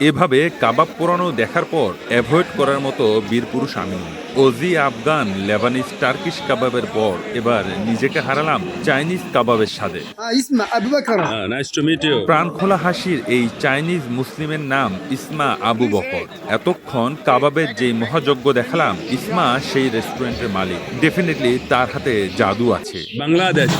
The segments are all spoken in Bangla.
এভাবে কাবাব পোড়ানো দেখার পর অ্যাভয়েড করার মতো বীরপুরুষ আমি। ওজি আফগান লেবানিজ টার্কিশ কাবাবের পর এবার নিজেকে হারালাম চাইনিজ কাবাবের সাথে প্রাণ খোলা হাসির এই চাইনিজ মুসলিমের নাম ইসমা আবু বকর। এতক্ষণ কাবাবের যে মহাযজ্ঞ দেখালাম ইসমা সেই রেস্টুরেন্টের মালিক। ডেফিনেটলি তার হাতে জাদু আছে। বাংলাদেশ।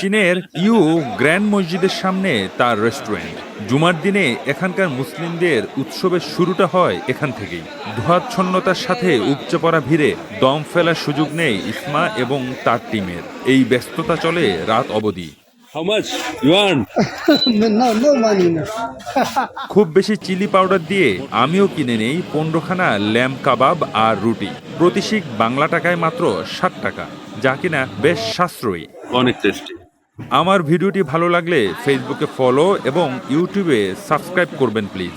চীনের ইউ গ্র্যান্ড মসজিদের সামনে তার রেস্টুরেন্ট। জুমার দিনে এখানকার মুসলিমদের উৎসবের শুরুটা হয় এখান থেকেই। ধোয়াচ্ছন্নতার সাথে উপচে পড়া ভিড়ে দম ফেলার সুযোগ নেই ইসমা এবং তার টিমের। এই ব্যস্ততা চলে রাত অবধি। How much you earn? no no money no. খুব বেশি চিলি পাউডার দিয়ে আমিও কিনে নেই পনেরোখানা ল্যাম্প কাবাব আর রুটি। প্রতিশিক বাংলা টাকায় মাত্র ষাট টাকা। যা কিনা বেশ সাশ্রয়ী। অনেক টেস্টি। আমার ভিডিওটি ভালো লাগলে ফেসবুকে ফলো এবং ইউটিউবে সাবস্ক্রাইব করবেন প্লিজ